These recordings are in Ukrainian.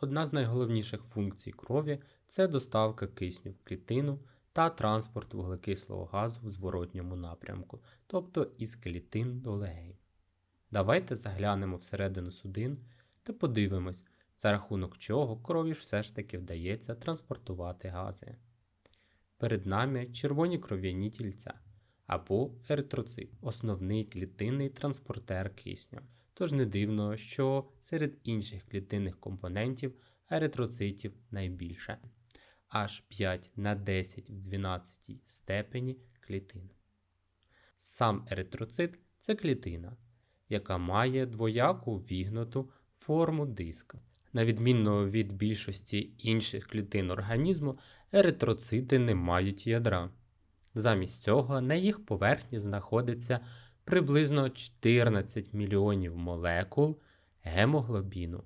Одна з найголовніших функцій крові це доставка кисню в клітину та транспорт вуглекислого газу в зворотньому напрямку, тобто із клітин до легень. Давайте заглянемо всередину судин та подивимось, за рахунок чого крові ж все ж таки вдається транспортувати гази. Перед нами червоні кров'яні тільця або еритроцит, основний клітинний транспортер кисню. Тож не дивно, що серед інших клітинних компонентів еритроцитів найбільше аж 5 на 10 в 12 степені клітин. Сам еритроцит це клітина, яка має двояку вігнуту форму диска. На відміну від більшості інших клітин організму, еритроцити не мають ядра. Замість цього на їх поверхні знаходиться приблизно 14 мільйонів молекул гемоглобіну,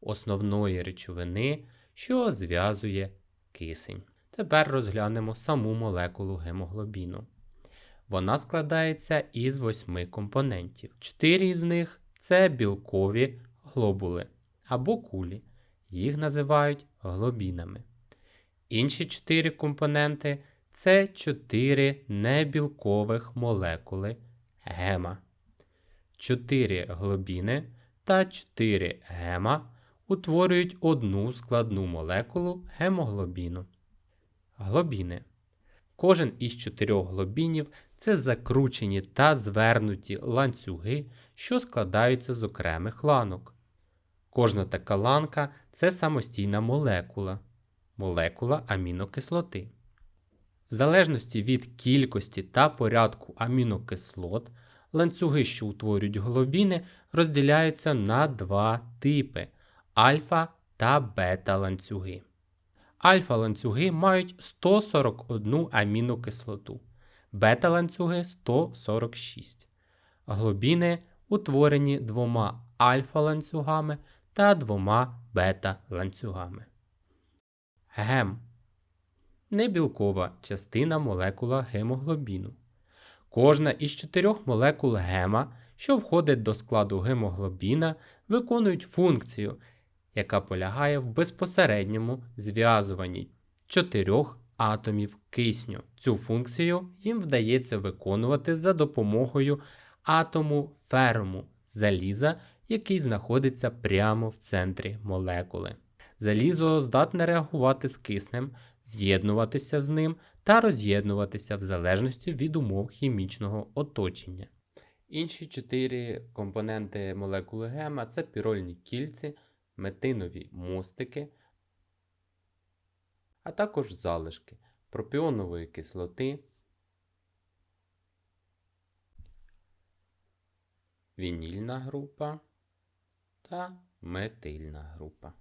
основної речовини, що зв'язує кисень. Тепер розглянемо саму молекулу гемоглобіну. Вона складається із восьми компонентів. Чотири із них це білкові глобули або кулі. Їх називають глобінами. Інші чотири компоненти це чотири небілкових молекули гема. Чотири глобіни та чотири гема утворюють одну складну молекулу гемоглобіну. Глобіни. Кожен із чотирьох глобінів це закручені та звернуті ланцюги, що складаються з окремих ланок. Кожна така ланка це самостійна молекула, молекула амінокислоти. В залежності від кількості та порядку амінокислот, ланцюги, що утворюють глобіни, розділяються на два типи альфа та бета ланцюги. Альфа ланцюги мають 141 амінокислоту, бета ланцюги 146. Глобіни утворені двома альфа ланцюгами та двома бета ланцюгами. Гем небілкова частина молекула гемоглобіну. Кожна із чотирьох молекул гема, що входить до складу гемоглобіна, виконують функцію, яка полягає в безпосередньому зв'язуванні чотирьох атомів кисню. Цю функцію їм вдається виконувати за допомогою атому ферму заліза, який знаходиться прямо в центрі молекули. Залізо здатне реагувати з киснем, з'єднуватися з ним та роз'єднуватися в залежності від умов хімічного оточення. Інші чотири компоненти молекули гема це пірольні кільці, метинові мостики, а також залишки пропіонової кислоти, вінільна група та метильна група.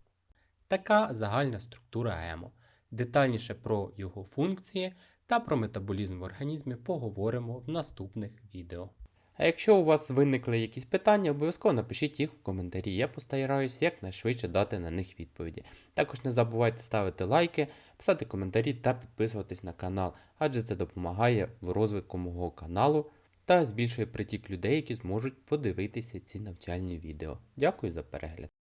Така загальна структура гемо. Детальніше про його функції та про метаболізм в організмі поговоримо в наступних відео. А якщо у вас виникли якісь питання, обов'язково напишіть їх в коментарі. Я постараюсь якнайшвидше дати на них відповіді. Також не забувайте ставити лайки, писати коментарі та підписуватись на канал, адже це допомагає в розвитку мого каналу та збільшує притік людей, які зможуть подивитися ці навчальні відео. Дякую за перегляд!